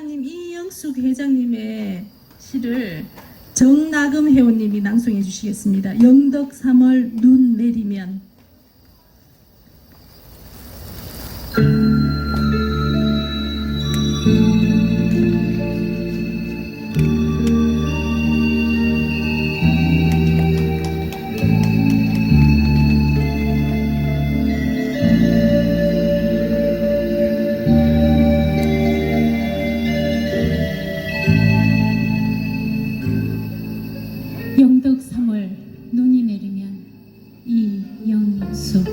회장님 이영숙 회장님의 시를 정나금 회원님이 낭송해 주시겠습니다. 영덕 3월 눈 내리면 영덕 3월 눈이 내리면 이영숙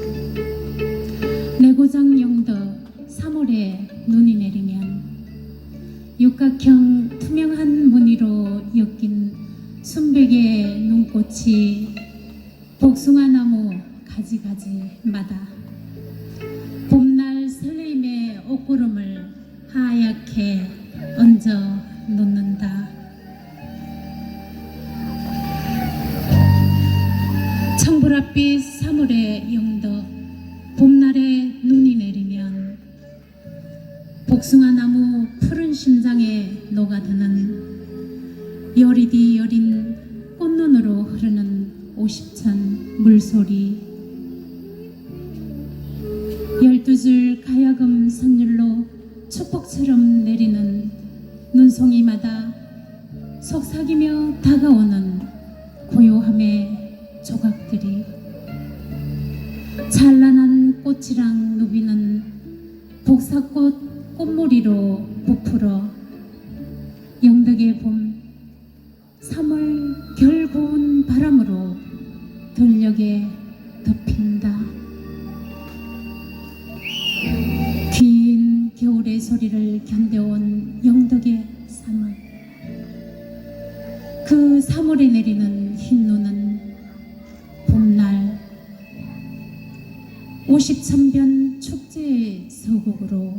내 고장 영덕 3월에 눈이 내리면 육각형 투명한 무늬로 엮인 순백의 눈꽃이 복숭아 나무 가지가지마다 봄날 설레임의 옷구름을 하얗게 얹어 놓는다. 보랏빛 3월의 영덕 봄날에 눈이 내리면 복숭아 나무 푸른 심장에 녹아드는 여리디 여린 꽃눈으로 흐르는 오십천 물소리. 열두 줄 가야금 선율로 축복처럼 내리는 눈송이마다 속삭이며 다가오는 고요함의 찬란한 꽃이랑 누비는 복사꽃 꽃무리로 부풀어 영덕의 봄 3월 결 고운 바람으로 들녘에 덮인다. 긴 겨울의 소리를 견뎌온 영덕의 3월. 그 3월에 내리는 흰눈 53변 축제의 서곡으로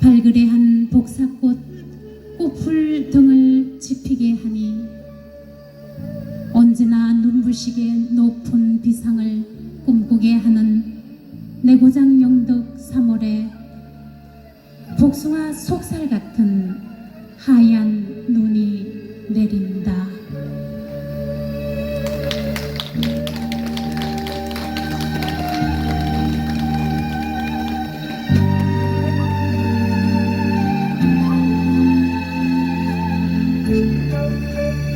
발그레한 복사꽃 꽃풀 등을 지피게 하니 언제나 눈부시게 높은 비상을 꿈꾸게 하는 내 고장 영덕 3월에 복숭아 속살 같은 하얀 눈이 내린다.